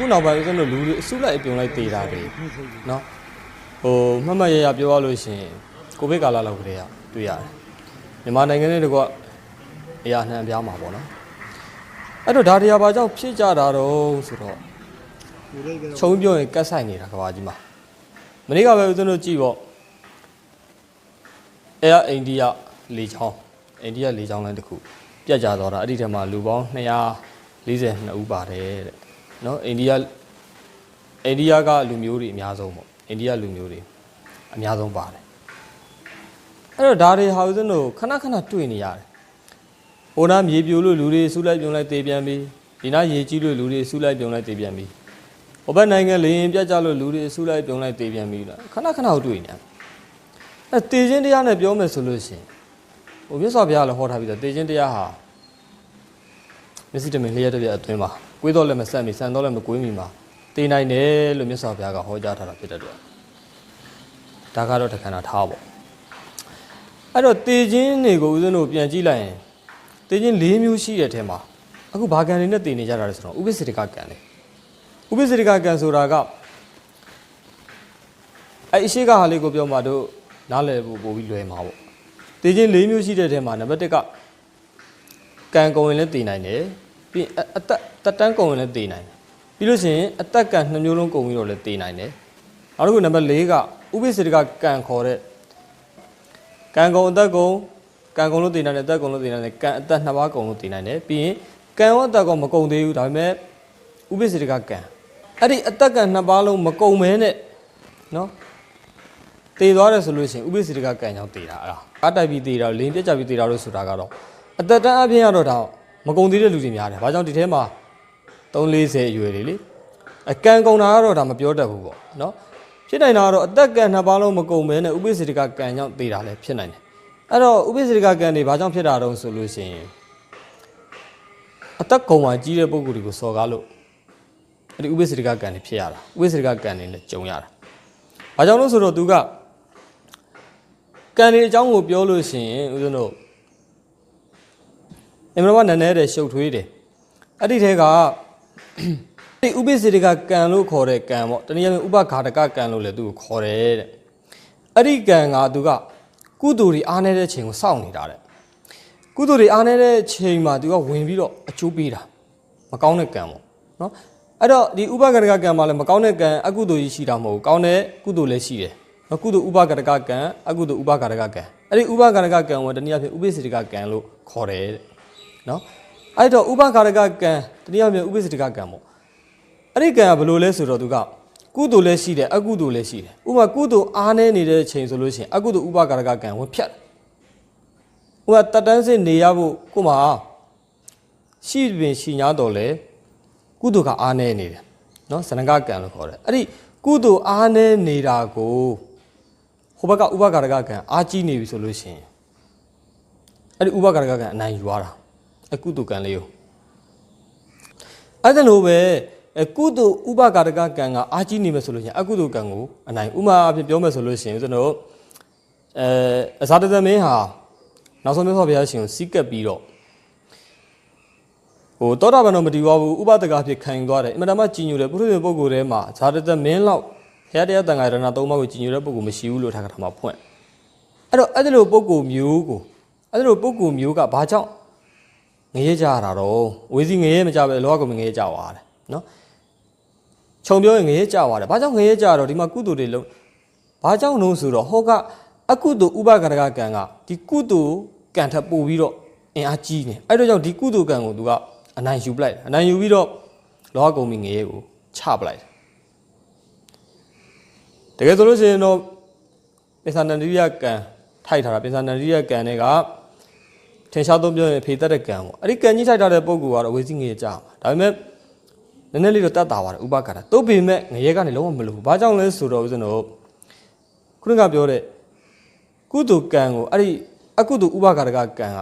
ခုနောက်ပိုင်းဦးဇင်းတို့လူတွေအစုလိုက်အပြုံလိုက်တေးတာတွေနော်ဟိုမှတ်မှတ်ရရပြောရလို့ရှိရင်ကိုဗစ်ကာလလောက်ကလေးကတွေ့ရတယ်မြန်မာနိုင်ငံနဲ့တကွအရာနှံပြားမှာပေါ့နော်အဲ့တော့ဒါတရားဘာကြောင့်ဖြစ်ကြတာတော့ဆိုတော့ခြုံပြောရင်ကတ်ဆိုင်နေတာကဘာကြီးမှာမနေ့ကပဲဦးဇင်းတို့ကြည့်ပေါ့အဲအိန္ဒိယလေချောင်းအိန္ဒိယလေချောင်းလည်းတစ်ခုပြတ်ကျသွားတာအဲ့ဒီထဲမှာလူပေါင်း242ဦးပါတယ်တဲ့ နော်အိန္ဒိယအိန္ဒိယကလူမျိုးတွေအများဆုံးပေါ့အိန္ဒိယလူမျိုးတွေအများဆုံးပါတယ်အဲ့တော့ဒါတွေဟာဦးဇင်းတို့ခဏခဏတွေ့နေရတယ်ဟိုနာမြေပြိုလို့လူတွေစုလိုက်ပြုံလိုက်တေးပြန်ပြီဒီနာရေကြီးလို့လူတွေစုလိုက်ပြုံလိုက်တေးပြန်ပြီဟိုဘက်နိုင်ငံလေရင်ပြတ်ကျလို့လူတွေစုလိုက်ပြုံလိုက်တေးပြန်ပြီလားခဏခဏတွေ့နေရတယ်အဲ့တေးချင်းတရားနဲ့ပြောမယ်ဆိုလို့ရှိရင်ဟိုမြတ်စွာဘုရားလည်းဟောထားပြီးတော့တေးချင်းတရားဟာမျက်စိတမင်လျှက်တစ်ပြက်အတွင်းမှာ ကွေးတော့လည်းမဆက်မီဆန်တော့လည်းမကွေးမီမှာတေးနိုင်တယ်လို့မြတ်စွာဘုရားကဟောကြားထားတာဖြစ်တဲ့အတွက်ဒါကတော့တခဏထားပေါ့အဲ့တော့တေးချင်းတွေကိုဦးဇင်းတို့ပြန်ကြည့်လိုက်ရင်တေးချင်း၄မျိုးရှိတဲ့ထဲမှာအခုဘာကံတွေနဲ့တေးနေကြတာလဲဆိုတော့ဥပ္ပစ္စရိကကံလေဥပ္ပစ္စရိကကံဆိုတာကအဲ့အရှိကဟာလေးကိုပြောမှတို့နားလည်ဖို့ပို့ပြီးလွယ်မှာပေါ့တေးချင်း၄မျိုးရှိတဲ့ထဲမှာနံပါတ်၁ကကံကုံရင်လည်းတေးနိုင်တယ် ပြီးရင်အအသက်တက်တန်းကုံရင်လည်းတေးနိုင်တယ်ပြီးလို့ရှိရင်အသက်ကံနှမျိုးလုံးကုံပြီးတော့လည်းတေးနိုင်တယ်နောက်တစ်ခုနံပါတ်၄ကဥပ္ပစ္စရိကကံခေါ်တဲ့ကံကုံအသက်ကုံကံကုံလို့တေးနိုင်တယ်အသက်ကုံလို့တေးနိုင်တယ်ကံအသက်နှစ်ပါးကုံလို့တေးနိုင်တယ်ပြီးရင်ကံရောအသက်ကုံမကုံသေးဘူးဒါပေမဲ့ဥပ္ပစ္စရိကကံအဲ့ဒီအသက်ကံနှစ်ပါးလုံးမကုံမဲနဲ့နော်တည်သွားတယ်ဆိုလို့ရှိရင်ဥပိ္ပစေတကကံကြောင့်တည်တာအဲ့ဒါအတိုက်ပြီးတည်တာလင်းပြက်ကြပြီးတည်တာလို့ဆိုတာကတော့အသက်တန်းအပြင်ကတော့ဒါ မကုံသေးတဲ့လူတွေများတယ်။ဘာကြောင့်ဒီထဲမှာ340အရွယ်တွေလေအကံကုံတာကတော့ဒါမပြောတတ်ဘူးပေါ့နော်။ဖြစ်နိုင်တာကတော့အသက်ကံနှစ်ပါးလုံးမကုံမဲနဲ့ဥပိ္ပစေတကကံကြောင့်တည်တာလည်းဖြစ်နိုင်တယ်။အဲ့တော့ဥပိ္ပစေတကကံတွေဘာကြောင့်ဖြစ်တာတုံးဆိုလို့ရှိရင်အသက်ကုံမှာကြီးတဲ့ပုံကိုယ်တွေကိုစော်ကားလို့အဲ့ဒီဥပိ္ပစေတကကံတွေဖြစ်ရတာဥပိ္ပစေတကကံတွေလည်းကြုံရတာ။ဘာကြောင့်လို့ဆိုတော့သူကကံဒီအကြောင်းကိုပြောလို့ရှိရင်ဦးဇင်းတို့ အင်မရမနည်းနည်းတဲ့ရှုပ်ထွေးတယ်အဲ့ဒီထဲကဒီဥပိ္ပစေတကကံလို့ခေါ်တဲ့ကံပေါ့တနည်းအားဖြင့်ဥပဃာတကကံလို့လည်းသူ့ကိုခေါ်တယ်တဲ့အဲ့ဒီကံကသူကကုသိုလ်တွေအားနေတဲ့ချိန်ကိုစောင့်နေတာတဲ့ကုသိုလ်တွေအားနေတဲ့ချိန်မှာသူကဝင်ပြီးတော့အကျိုးပေးတာမကောင်းတဲ့ကံပေါ့နော်အဲ့တော့ဒီဥပဃာတကကံမှာလည်းမကောင်းတဲ့ကံအကုသိုလ်ကြီးရှိတာမဟုတ်ဘူးကောင်းတဲ့ကုသိုလ်လည်းရှိတယ်အကုသိုလ်ဥပကရကကံအကုသိုလ်ဥပကရကကံအဲ့ဒီဥပကရကကံကိုတနည်းအားဖြင့်ဥပိ္ပစေတကကံလို့ခေါ်တယ်တဲ့ နော်အဲ့တော့ဥပကရကကံတနည်းအားဖြင့်ဥပိ္ပစေတကကံပေါ့အဲ့ဒီကံကဘယ်လိုလဲဆိုတော့သူကကုသိုလ်လည်းရှိတယ်အကုသိုလ်လည်းရှိတယ်ဥပမာကုသိုလ်အားနည်းနေတဲ့ချိန်ဆိုလို့ရှိရင်အကုသိုလ်ဥပကရကကံဝင်ဖြတ်တယ်ဥပမာတတ်တန်းစစ်နေရဖို့ကိုမှရှိပင်ရှိ냐တော့လေကုသိုလ်ကအားနည်းနေတယ်နော်ဇနကကံလို့ခေါ်တယ်အဲ့ဒီကုသိုလ်အားနည်းနေတာကိုဟိုဘက်ကဥပကာရကကံအာကြီးနေပြီဆိုလို့ရှိရင်အဲ့ဒီဥပကာရကကံအနိုင်ယူရတာ အကုတုကံလေးကိုအဲ့ဒါလို့ပဲအကုတုဥပကာရကကံကအာကြီးနေမယ်ဆိုလို့ရှိရင်အကုတုကံကိုအနိုင်ဥမာအဖြစ်ပြောမယ်ဆိုလို့ရှိရင်ကျွန်တော်အဲအဇာတသမင်းဟာနောက်ဆုံးမြတ်စွာဘုရားရှင်ကိုစီးကပ်ပြီးတော့ဟိုတောတာပန်တော့မတည်သွားဘူးဥပဒကအဖြစ်ခံယူသွားတယ်အင်မတန်မှကြီးညိုတယ်ပုရိသေပုဂ္ဂိုလ်ထဲမှာဇာတသမင်းလောက်ဘုရားတရားတန်ခါရဏသုံးပါးကိုကြည်ညိုတဲ့ပုဂ္ဂိုလ်မရှိဘူးလို့ထားတာမှာဖွင့်အဲ့တော့အဲ့ဒီလိုပုဂ္ဂိုလ်မျိုးကိုအဲ့ဒီလိုပုဂ္ဂိုလ်မျိုးကဘာကြောင့် ငရဲကြရတာတော့ဝေစီငရဲမကြပဲလောကကိုငရဲကြသွားတယ်နော်ခြုံပြောရင်ငရဲကြသွားတယ်ဘာကြောင့်ငရဲကြတော့ဒီမှာကုသိုလ်တွေလုံးဘာကြောင့်လို့ဆိုတော့ဟောကအကုသိုလ်ဥပကရကကံကဒီကုသိုလ်ကံထပ်ပို့ပြီးတော့အင်အားကြီးနေအဲ့တော့ကြောင့်ဒီကုသိုလ်ကံကိုသူကအနိုင်ယူပလိုက်တယ်အနိုင်ယူပြီးတော့လောကကုံမီငရဲကိုချပလိုက်တယ်တကယ်ဆိုလို့ရှိရင်တော့ပိဿာနန္ဒိယကံထိုက်ထားတာပိဿာနန္ဒိယကံတွေက ထင်ရှားသုံးပြောရင်ဖေသက်တဲ့ကံပေါ့အဲ့ဒီကံကြီးထိုက်ထားတဲ့ပုံကူကတော့ဝေစီငရေကြာမှာဒါပေမဲ့နည်းနည်းလေးတော့တတ်တာပါတယ်ဥပကာရတုတ်ပေမဲ့ငရေကနေလုံးဝမလို့ဘူးဘာကြောင့်လဲဆိုတော့ဦးဇင်းတို့ခုနကပြောတဲ့ကုသိုလ်ကံကိုအဲ့ဒီအကုသိုလ်ဥပကာရကကံက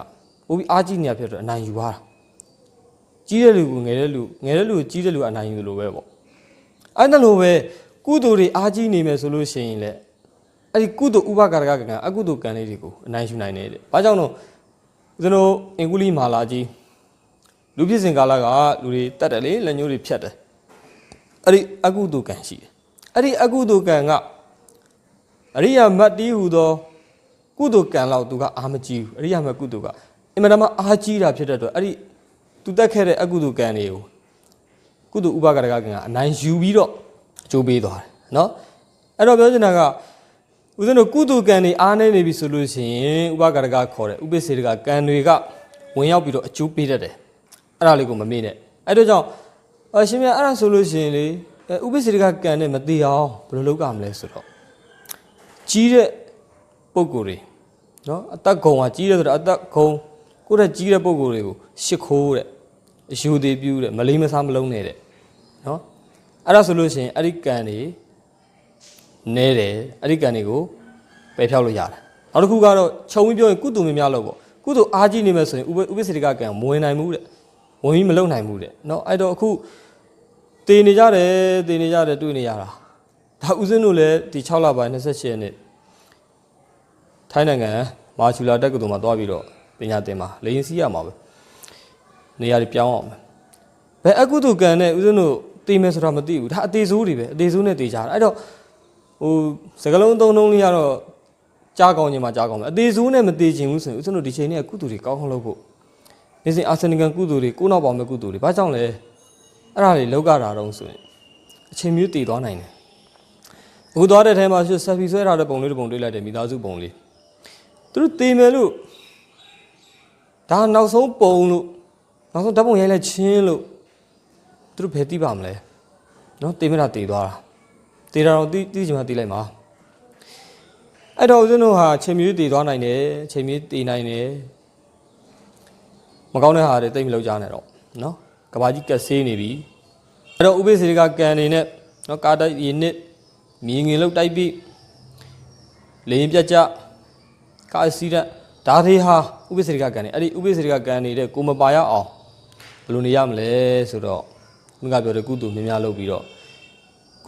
ပိုပြီးအားကြီးနေရဖြစ်တော့အနိုင်ယူသွားတာကြီးတဲ့လူကငယ်တဲ့လူငယ်တဲ့လူကိုကြီးတဲ့လူကအနိုင်ယူလို့ပဲပေါ့အဲ့ဒါလိုပဲကုသိုလ်တွေအားကြီးနေမယ်ဆိုလို့ရှိရင်လေအဲ့ဒီကုသိုလ်ဥပကာရကကံအကုသိုလ်ကံလေးတွေကိုအနိုင်ယူနိုင်တယ်တဲ့။ဘာကြောင့်တော့ ဦးဇင်းတို့အင်္ဂုလိမာလာကြီးလူဖြစ်စဉ်ကာလကလူတွေတတ်တယ်လေလက်ညှိုးတွေဖြတ်တယ်အဲ့ဒီအကုသိုလ်ကံရှိတယ်အဲ့ဒီအကုသိုလ်ကံကအရိယာမတ်တီးဟူသောကုသိုလ်ကံလောက်သူကအာမကြီးဘူးအရိယာမတ်ကုသိုလ်ကအင်မတန်မှအာကြီးတာဖြစ်တဲ့အတွက်အဲ့ဒီသူတက်ခဲ့တဲ့အကုသိုလ်ကံတွေကိုကုသိုလ်ဥပကရကကံကအနိုင်ယူပြီးတော့အကျိုးပေးသွားတယ်နော်အဲ့တော့ပြောချင်တာက ဦးဇင်းတို့ကုသိုလ်ကံတွေအားနေနေပြီဆိုလို့ရှိရင်ဥပကရကခေါ်တဲ့ဥပိ္ပစေတကကံတွေကဝင်ရောက်ပြီးတော့အကျိုးပေးတတ်တယ်အဲ့ဒါလေးကိုမမေ့နဲ့အဲ့တော့ကြောင့်အရှင်မြတ်အဲ့ဒါဆိုလို့ရှိရင်လေအဲဥပိ္ပစေတကကံနဲ့မတည်အောင်ဘယ်လိုလုပ်ကြမလဲဆိုတော့ကြီးတဲ့ပုံကိုယ်တွေနော်အသက်ကုံကကြီးတယ်ဆိုတော့အသက်ကုံကိုယ့်ရဲ့ကြီးတဲ့ပုံကိုယ်တွေကိုရှ िख ိုးတဲ့အယူသေးပြူးတဲ့မလေးမစားမလုံးနဲ့တဲ့နော်အဲ့ဒါဆိုလို့ရှိရင်အဲ့ဒီကံတွေ နဲတယ်အဲ့ဒီကံတွေကိုပယ်ဖြောက်လို့ရတယ်နောက်တစ်ခုကတော့ခြုံပြီးပြောရင်ကုသိုလ်များများလို့ပေါ့ကုသိုလ်အားကြီးနေမယ်ဆိုရင်ဥပဥပ္ပစေတကကံမဝင်နိုင်ဘူးတဲ့ဝင်ပြီးမလုံနိုင်ဘူးတဲ့နော်အဲ့တော့အခုတည်နေကြတယ်တည်နေကြတယ်တွေ့နေရတာဒါဦးစင်းတို့လည်းဒီ6လပိုင်း28ရက်နေ့ထိုင်းနိုင်ငံမာချူလာတက္ကသိုလ်မှာသွားပြီးတော့ပညာသင်မှာလေရင်စီးရမှာပဲနေရာတွေပြောင်းအောင်ပဲဘယ်အကုသိုလ်ကံနဲ့ဦးစင်းတို့တည်မယ်ဆိုတာမသိဘူးဒါအသေးဆိုးတွေပဲအသေးဆိုးနဲ့တည်ကြတာအဲ့တော့ ဟိုစကလုံးသုံးလုံးလေးကတော့ကြားကောင်းခြင်းမှာကြားကောင်းမယ်အသေးဆိုးနဲ့မတည်ခြင်းဘူးဆိုရင်ဦးစင်းတို့ဒီချိန်နဲ့ကုသိုလ်တွေကောင်းကောင်းလုပ်ဖို့နေစဉ်အာဆနိကန်ကုသိုလ်တွေကိုနောက်ပေါင်းမဲ့ကုသိုလ်တွေဘာကြောင့်လဲအဲ့ဒါတွေလောက်ကြတာတော့ဆိုရင်အချိန်မျိုးတည်သွားနိုင်တယ်အခုသွားတဲ့ထဲမှာရှဆက်ဖီဆွဲထားတဲ့ပုံလေးတစ်ပုံတွေ့လိုက်တယ်မိသားစုပုံလေးသူတို့တေမယ်လို့ဒါနောက်ဆုံးပုံလို့နောက်ဆုံးဓာတ်ပုံရိုက်လိုက်ချင်းလို့သူတို့ဘယ်သိပါမလဲနော်တေမတာတေသွားတာ တေတာတော့တိတိချင်မှတေလိုက်မှာအဲ့တော့ဦးဇင်းတို့ဟာချိန်မြူးတေသွားနိုင်တယ်ချိန်မြူးတေနိုင်တယ်မကောင်းတဲ့ဟာတွေတိတ်မလောက်ကြနဲ့တော့နော်ကဘာကြီးကက်ဆေးနေပြီအဲ့တော့ဥပိ္ပစေကကန်နေနဲ့နော်ကာတိုက်ရင်းနစ်မြင်ငင်လောက်တိုက်ပြီးလေရင်ပြတ်ကြကာစီရက်ဒါတွေဟာဥပ္ပစေကကံနေအဲ့ဒီဥပ္ပစေကကံနေတဲ့ကိုမပါရအောင်ဘယ်လိုနေရမလဲဆိုတော့ဘုရားပြောတဲ့ကုသိုလ်များများလုပ်ပြီးတော့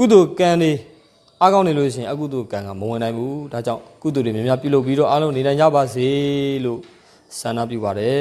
ကုသိုလ်ကံတွေအားကောင်းနေလို့ရှိရင်အကုသိုလ်ကံကမဝင်နိုင်ဘူးဒါကြောင့်ကုသိုလ်တွေများများပြုလုပ်ပြီးတော့အားလုံးနေနိုင်ကြပါစေလို့ဆန္ဒပြုပါတယ်